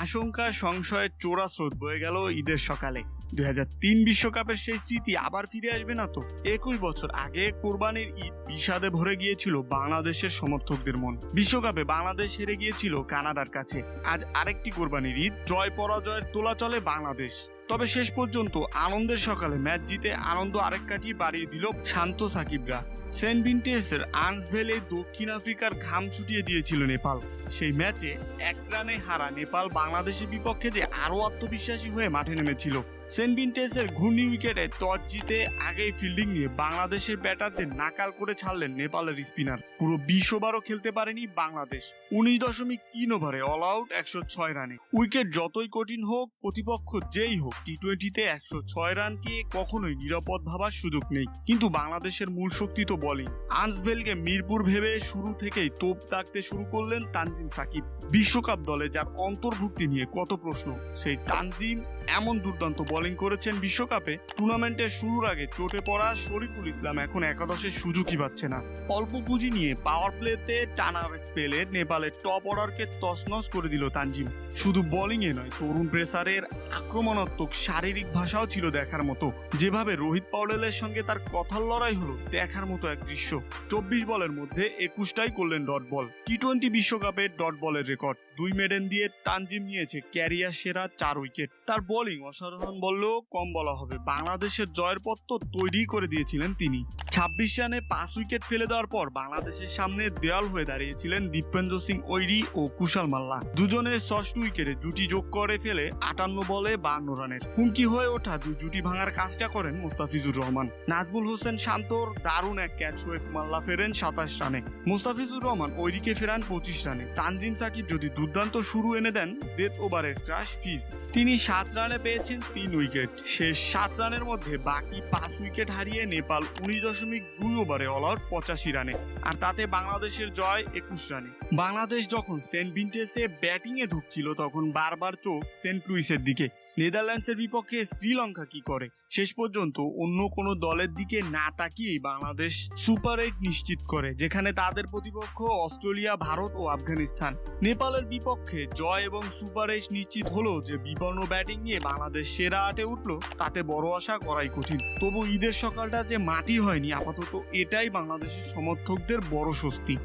আশঙ্কা সংশয়ের চোরা স্রোত বয়ে গেল ঈদের সকালে। দুই বিশ্বকাপের সেই স্মৃতি আবার ফিরে আসবে না তো? একুশ বছর আগে কোরবানির ঈদ বিষাদে ভরে গিয়েছিল বাংলাদেশের সমর্থকদের মন। বিশ্বকাপে বাংলাদেশ হেরে গিয়েছিল কানাডার কাছে। আজ আরেকটি কোরবানির ঈদ, জয় পরাজয়ের তোলা চলে বাংলাদেশ। তবে শেষ পর্যন্ত আনন্দের সকালে ম্যাচ জিতে আনন্দ আরেক কাটিয়ে বাড়িয়ে দিল শান্ত সাকিবরা। সেন্ট ভিন্টেসের আনসভেলে দক্ষিণ আফ্রিকার ঘাম ছুটিয়ে দিয়েছিল নেপাল। সেই ম্যাচে এক রানে হারা নেপাল বাংলাদেশের বিপক্ষে যে আরও আত্মবিশ্বাসী হয়ে মাঠে নেমেছিল। সেন্ট ভিনটেন্সের ঘূর্ণি উইকেটে টস জিতে আগেই ফিল্ডিং নিয়ে বাংলাদেশের ব্যাটারদের নাকাল করে ছাড়লেন নেপালের স্পিনার পুরো বিশ ওভারও খেলতে পারেনি বাংলাদেশ। উনিশ দশমিক তিন ওভারে অল আউট একশো ছয় রানে। উইকেট যতই কঠিন হোক, প্রতিপক্ষ যেই হোক টি টোয়েন্টিতে একশো ছয় রানকে কখনোই নিরাপদ ভাবার সুযোগ নেই। কিন্তু বাংলাদেশের মূল শক্তি তো বলিং আনসবেলকে মিরপুর ভেবে শুরু থেকেই তোপ দাগতে শুরু করলেন তানজিম সাকিব। বিশ্বকাপ দলে যার অন্তর্ভুক্তি নিয়ে কত প্রশ্ন, সেই তানজিম এমন দুর্দান্ত বোলিং করেছেন বিশ্বকাপে। টুর্নামেন্টের শুরুর আগে চোটে পড়া শরীফুল ইসলাম এখন একাদশের সুযোগই পাচ্ছে না। অল্প পুঁজি নিয়ে পাওয়ার প্লেতে টানা স্পেলে নেপালের টপ অর্ডারকে তছনছ করে দিল তানজিম। শুধু বোলিংয়ে নয়, তরুণ প্রেসারের আক্রমণাত্মক শারীরিক ভাষাও ছিল দেখার মতো। যেভাবে রোহিত পাউলেলের সঙ্গে তার কথার লড়াই হলো, দেখার মতো এক দৃশ্য। চব্বিশ বলের মধ্যে একুশটাই করলেন ডট বল টি টোয়েন্টি বিশ্বকাপের ডট বলের রেকর্ড দুই মেডেন দিয়ে তানজিম নিয়েছে ক্যারিয়ার সেরা চার উইকেট তার বোলিং অসাধারণ বললেও কম বলা হবে। বাংলাদেশের জয়ের পথ তো তৈরি করে দিয়েছিলেন তিনি। ছাব্বিশ রানে পাঁচ উইকেট ফেলে দেওয়ার পর বাংলাদেশের সামনে দেয়াল হয়ে দাঁড়িয়েছিলেন দীপেন্দ্র সিং ঐরি ও কুশাল মাল্লা। দুজনের ষষ্ঠ উইকেটে জুটি যোগ করে ফেলে আটান্ন বলে বান্ন রানের। হুমকি হয়ে ওঠা দুই জুটি ভাঙার কাজটা করেন মুস্তাফিজুর রহমান। নাজমুল হোসেন শান্তর দারুণ এক ক্যাচ হয়ে মাল্লা ফেরেন সাতাশ রানে। মুস্তাফিজুর রহমান ঐরিকে ফেরান পঁচিশ রানে। তানজিম সাকিব যদি দুর্দান্ত শুরু এনে দেন, ডেথ ওভারের ক্রাশ ফিজ। তিনি সাত রানে পেয়েছেন তিন উইকেট। শেষ সাত রানের মধ্যে বাকি পাঁচ উইকেট হারিয়ে নেপাল উনিশ দশমিক দুই ওভারে অল আউট পঁচাশি রানে। আর তাতে বাংলাদেশের জয় একুশ রানে। বাংলাদেশ যখন সেন্ট ভিনটেসে ব্যাটিংয়ে ঢুকছিল, তখন বারবার চোখ সেন্ট লুইসের দিকে। নেদারল্যান্ডসের বিপক্ষে শ্রীলঙ্কা কি করে? শেষ পর্যন্ত অন্য কোনো দলের দিকে না তাকিয়েই বাংলাদেশ সুপার এইট নিশ্চিত করে, যেখানে তাদের প্রতিপক্ষ অস্ট্রেলিয়া, ভারত ও আফগানিস্তান। নেপালের বিপক্ষে জয় এবং সুপার এইট নিশ্চিত হলো যে বিবর্ণ ব্যাটিং নিয়ে বাংলাদেশ সেরা আটে উঠল, তাতে বড় আশা করাই কঠিন। তবু ঈদের সকালটা যে মাটি হয়নি, আপাতত এটাই বাংলাদেশের সমর্থকদের বড় স্বস্তি।